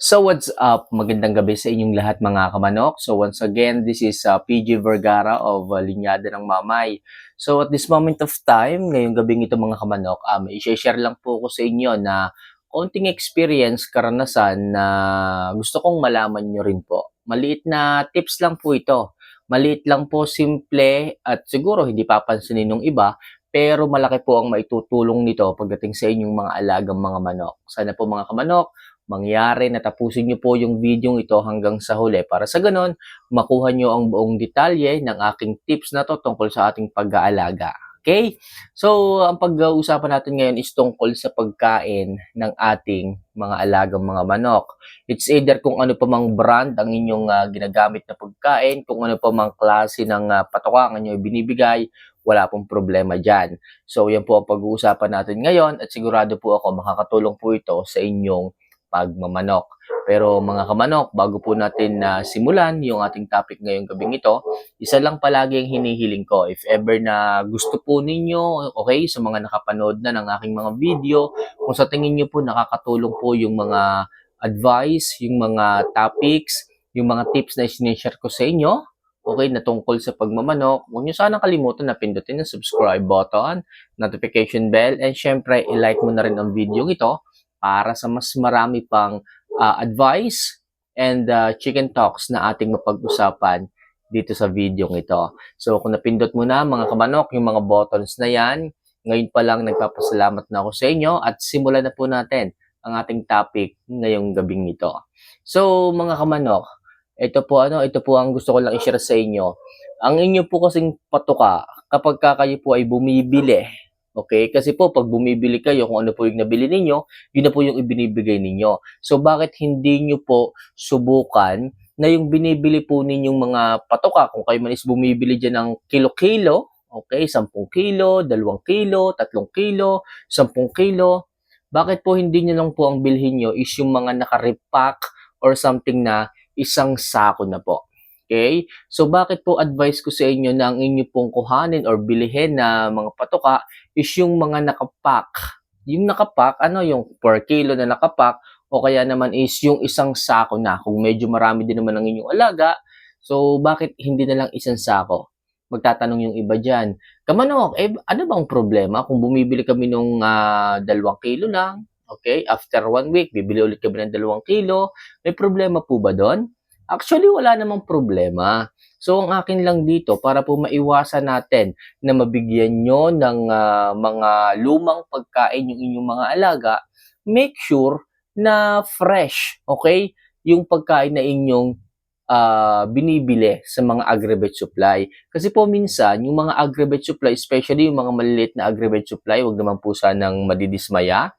So what's up? Magandang gabi sa inyong lahat mga kamanok. So once again, this is uh, PG Vergara of uh, Linyada ng Mamay. So at this moment of time, ngayong gabing ito mga kamanok, um, i-share lang po ko sa inyo na konting experience, karanasan na gusto kong malaman nyo rin po. Maliit na tips lang po ito. Maliit lang po, simple, at siguro hindi papansinin ng iba, pero malaki po ang maitutulong nito pagdating sa inyong mga alagang mga manok. Sana po mga kamanok, mangyari na tapusin nyo po yung video ito hanggang sa huli para sa ganon, makuha nyo ang buong detalye ng aking tips na to tungkol sa ating pag-aalaga. Okay? So, ang pag-uusapan natin ngayon is tungkol sa pagkain ng ating mga alagang mga manok. It's either kung ano pa mang brand ang inyong uh, ginagamit na pagkain, kung ano pa mang klase ng uh, patoka ang inyong binibigay, wala pong problema dyan. So, yan po ang pag-uusapan natin ngayon at sigurado po ako makakatulong po ito sa inyong pagmamanok. Pero mga kamanok, bago po natin na uh, simulan yung ating topic ngayong gabing ito, isa lang palagi ang hinihiling ko. If ever na gusto po ninyo, okay, sa mga nakapanood na ng aking mga video, kung sa tingin nyo po nakakatulong po yung mga advice, yung mga topics, yung mga tips na sinishare ko sa inyo, okay, na tungkol sa pagmamanok, huwag nyo sana kalimutan na pindutin ang subscribe button, notification bell, and syempre, i-like mo na rin ang video ito para sa mas marami pang uh, advice and uh, chicken talks na ating mapag-usapan dito sa video ito. So kung napindot mo na mga kamanok, yung mga buttons na yan, ngayon pa lang nagpapasalamat na ako sa inyo at simulan na po natin ang ating topic ngayong gabing ito. So mga kamanok, ito po ano, ito po ang gusto ko lang i-share sa inyo. Ang inyo po kasing patuka kapag ka kayo po ay bumibili Okay? Kasi po, pag bumibili kayo, kung ano po yung nabili ninyo, yun na po yung ibinibigay ninyo. So, bakit hindi nyo po subukan na yung binibili po ninyong mga patoka, kung kayo man is bumibili dyan ng kilo-kilo, okay, 10 kilo, 2 kilo, 3 kilo, 10 kilo, bakit po hindi nyo lang po ang bilhin nyo is yung mga naka-repack or something na isang sako na po. Okay? So bakit po advice ko sa inyo na ang inyo pong kuhanin or bilihin na mga patoka is yung mga nakapack. Yung nakapack, ano yung per kilo na nakapack o kaya naman is yung isang sako na kung medyo marami din naman ang inyong alaga. So bakit hindi na lang isang sako? Magtatanong yung iba dyan. Kamanok, eh, ano bang problema kung bumibili kami nung uh, dalawang kilo lang? Okay, after one week, bibili ulit kami ng dalawang kilo. May problema po ba doon? Actually, wala namang problema. So, ang akin lang dito, para po maiwasan natin na mabigyan nyo ng uh, mga lumang pagkain yung inyong mga alaga, make sure na fresh, okay? Yung pagkain na inyong uh, binibili sa mga aggregate supply. Kasi po minsan, yung mga aggregate supply, especially yung mga maliliit na aggregate supply, wag naman po sanang madidismaya,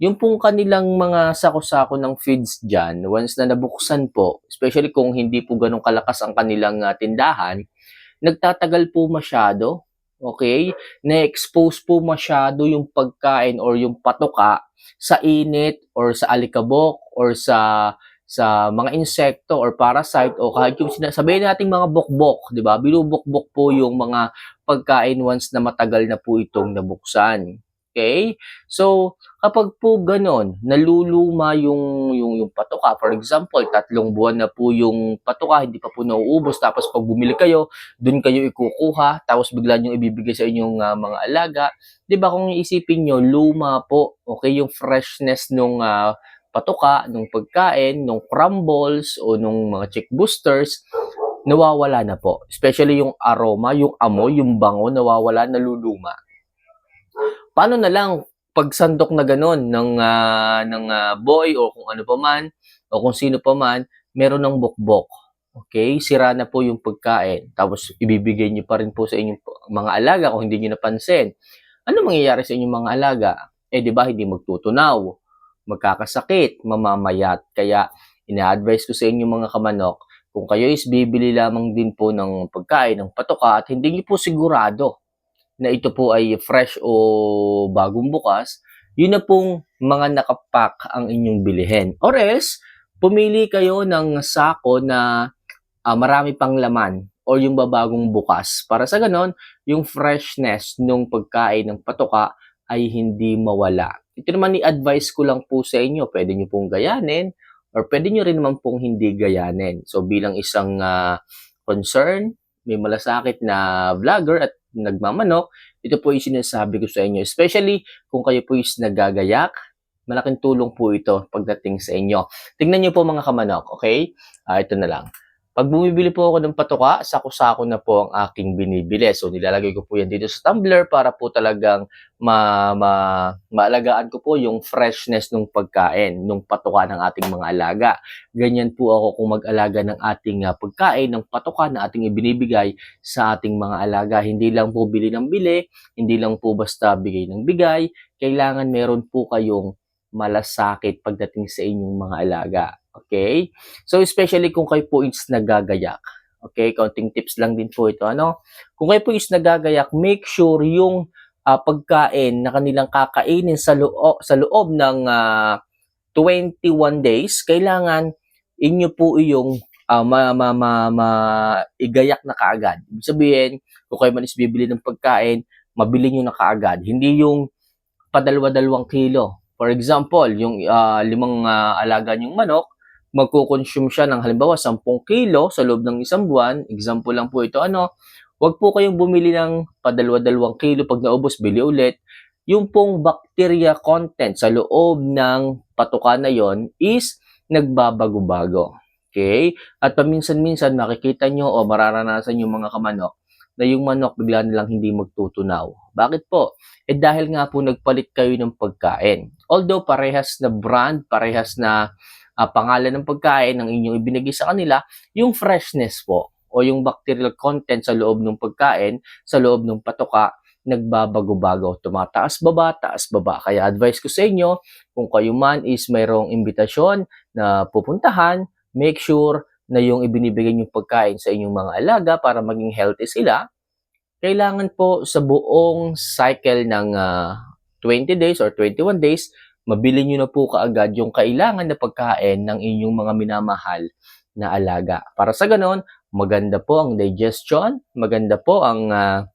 yung pong kanilang mga sako-sako ng feeds dyan, once na nabuksan po, especially kung hindi po ganun kalakas ang kanilang uh, tindahan, nagtatagal po masyado, okay? Na-expose po masyado yung pagkain or yung patoka sa init or sa alikabok or sa sa mga insekto or parasite o kahit yung sinasabi nating mga bokbok, 'di ba? Binubokbok po yung mga pagkain once na matagal na po itong nabuksan. Okay? So, kapag po ganon, naluluma yung, yung, yung patuka, for example, tatlong buwan na po yung patuka, hindi pa po nauubos, tapos pag bumili kayo, dun kayo ikukuha, tapos bigla nyo ibibigay sa inyong uh, mga alaga. Di ba kung iisipin nyo, luma po, okay, yung freshness nung uh, patuka, nung pagkain, nung crumbles, o nung mga chick boosters, nawawala na po. Especially yung aroma, yung amoy, yung bango, nawawala, naluluma. Paano na lang pagsandok na ganun ng, uh, ng uh, boy o kung ano pa man o kung sino pa man, meron ng bukbok. Okay? Sira na po yung pagkain. Tapos ibibigay niyo pa rin po sa inyong mga alaga kung hindi niyo napansin. Ano mangyayari sa inyong mga alaga? Eh, di ba, hindi magtutunaw, magkakasakit, mamamayat. Kaya, ina-advise ko sa inyo mga kamanok, kung kayo is bibili lamang din po ng pagkain, ng patoka, at hindi niyo po sigurado na ito po ay fresh o bagong bukas, yun na pong mga nakapack ang inyong bilihin. Or else, pumili kayo ng sako na uh, marami pang laman or yung babagong bukas. Para sa ganon, yung freshness ng pagkain ng patoka ay hindi mawala. Ito naman ni-advise ko lang po sa inyo. Pwede nyo pong gayanin or pwede nyo rin naman pong hindi gayanin. So bilang isang ah, concern, may malasakit na vlogger at nagmamanok, ito po yung sinasabi ko sa inyo. Especially kung kayo po is nagagayak, malaking tulong po ito pagdating sa inyo. Tingnan nyo po mga kamanok, okay? Ah, ito na lang. Pag bumibili po ako ng patuka, sako-sako na po ang aking binibili. So nilalagay ko po yan dito sa tumbler para po talagang ma, ma, maalagaan ko po yung freshness ng pagkain, ng patuka ng ating mga alaga. Ganyan po ako kung mag-alaga ng ating ah, pagkain, ng patuka na ating ibinibigay sa ating mga alaga. Hindi lang po bili ng bili, hindi lang po basta bigay ng bigay. Kailangan meron po kayong malasakit pagdating sa inyong mga alaga. Okay? So, especially kung kayo po is nagagayak. Okay? Counting tips lang din po ito. Ano? Kung kayo po is nagagayak, make sure yung ah, pagkain na kanilang kakainin sa loob, sa loob ng ah, 21 days, kailangan inyo po yung ah, ma, ma, ma, ma, igayak na kaagad. Ibig sabihin, kung kayo man is bibili ng pagkain, mabili nyo na kaagad. Hindi yung padalwa-dalawang kilo. For example, yung ah, limang ah, alaga nyong manok, magkukonsume siya ng halimbawa 10 kilo sa loob ng isang buwan. Example lang po ito, ano, wag po kayong bumili ng padalwa-dalawang kilo pag naubos, bili ulit. Yung pong bacteria content sa loob ng patuka na yon is nagbabago-bago. Okay? At paminsan-minsan makikita nyo o mararanasan yung mga kamanok na yung manok bigla nilang hindi magtutunaw. Bakit po? Eh dahil nga po nagpalit kayo ng pagkain. Although parehas na brand, parehas na ah, pangalan ng pagkain ng inyong ibinigay sa kanila, yung freshness po o yung bacterial content sa loob ng pagkain, sa loob ng patuka, nagbabago-bago, tumataas baba, taas baba. Kaya advice ko sa inyo, kung kayo man is mayroong imbitasyon na pupuntahan, make sure na yung ibinibigay yung pagkain sa inyong mga alaga para maging healthy sila, kailangan po sa buong cycle ng ah, 20 days or 21 days, mabili nyo na po kaagad yung kailangan na pagkain ng inyong mga minamahal na alaga. Para sa ganon, maganda po ang digestion, maganda po ang ah,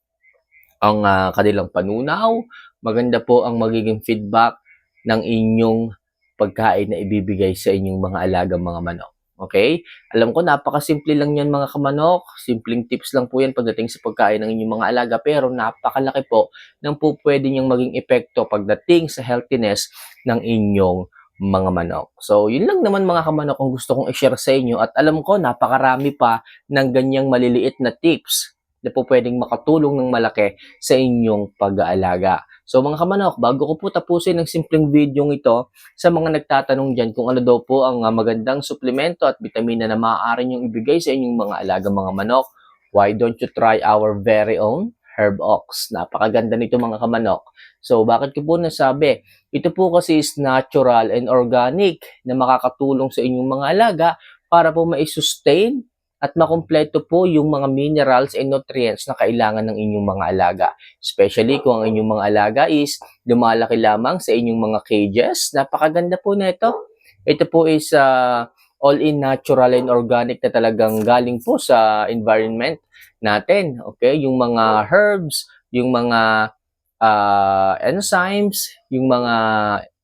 ang ah, kanilang panunaw, maganda po ang magiging feedback ng inyong pagkain na ibibigay sa inyong mga alagang mga manok. Okay? Alam ko napakasimple lang yan mga kamanok. Simpleng tips lang po yan pagdating sa pagkain ng inyong mga alaga pero napakalaki po ng po pwede niyang maging epekto pagdating sa healthiness ng inyong mga manok. So, yun lang naman mga kamanok kung gusto kong i-share sa inyo at alam ko napakarami pa ng ganyang maliliit na tips na po pwedeng makatulong ng malaki sa inyong pag-aalaga. So mga kamanok, bago ko po tapusin ang simpleng video ito, sa mga nagtatanong dyan kung ano daw po ang ah, magandang suplemento at vitamina na maaari niyong ibigay sa inyong mga alaga mga manok, why don't you try our very own Herb Ox? Napakaganda nito mga kamanok. So bakit ko po nasabi? Ito po kasi is natural and organic na makakatulong sa inyong mga alaga para po ma-sustain at makumpleto po yung mga minerals and nutrients na kailangan ng inyong mga alaga. Especially kung ang inyong mga alaga is lumalaki lamang sa inyong mga cages. Napakaganda po na ito. Ito po is uh, all-in natural and organic na talagang galing po sa environment natin. Okay? Yung mga herbs, yung mga uh, enzymes, yung mga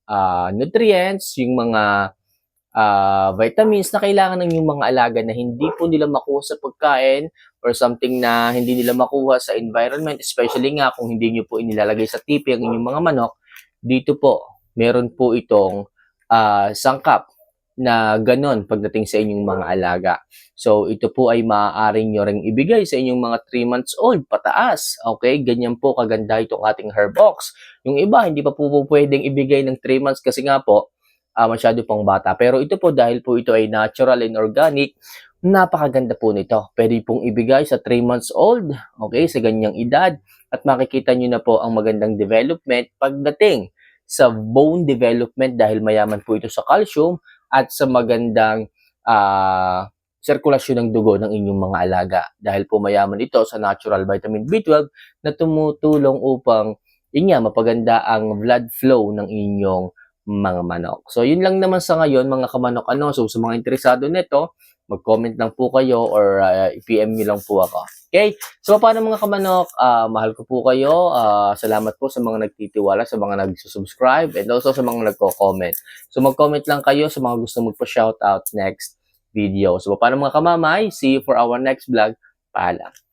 uh, nutrients, yung mga uh, vitamins na kailangan ng yung mga alaga na hindi po nila makuha sa pagkain or something na hindi nila makuha sa environment, especially nga kung hindi nyo po inilalagay sa tipi ang inyong mga manok, dito po, meron po itong uh, sangkap na ganon pagdating sa inyong mga alaga. So, ito po ay maaaring nyo ring ibigay sa inyong mga 3 months old pataas. Okay? Ganyan po kaganda itong ating Herbox. Yung iba, hindi pa po, po pwedeng ibigay ng 3 months kasi nga po, uh, masyado pang bata. Pero ito po dahil po ito ay natural and organic, napakaganda po nito. Pwede pong ibigay sa 3 months old, okay, sa ganyang edad. At makikita nyo na po ang magandang development pagdating sa bone development dahil mayaman po ito sa calcium at sa magandang uh, sirkulasyon ng dugo ng inyong mga alaga. Dahil po mayaman ito sa natural vitamin B12 na tumutulong upang nga, mapaganda ang blood flow ng inyong mga manok. So, yun lang naman sa ngayon, mga kamanok ano. So, sa mga interesado nito, mag-comment lang po kayo or uh, i-PM nyo lang po ako. Okay? So, paano mga kamanok? Ah, mahal ko po kayo. Ah, salamat po sa mga nagtitiwala, sa mga nag-subscribe, and also sa mga nagko-comment. So, mag-comment lang kayo sa mga gusto magpa-shoutout next video. So, paano mga kamamay? See you for our next vlog. Paalam.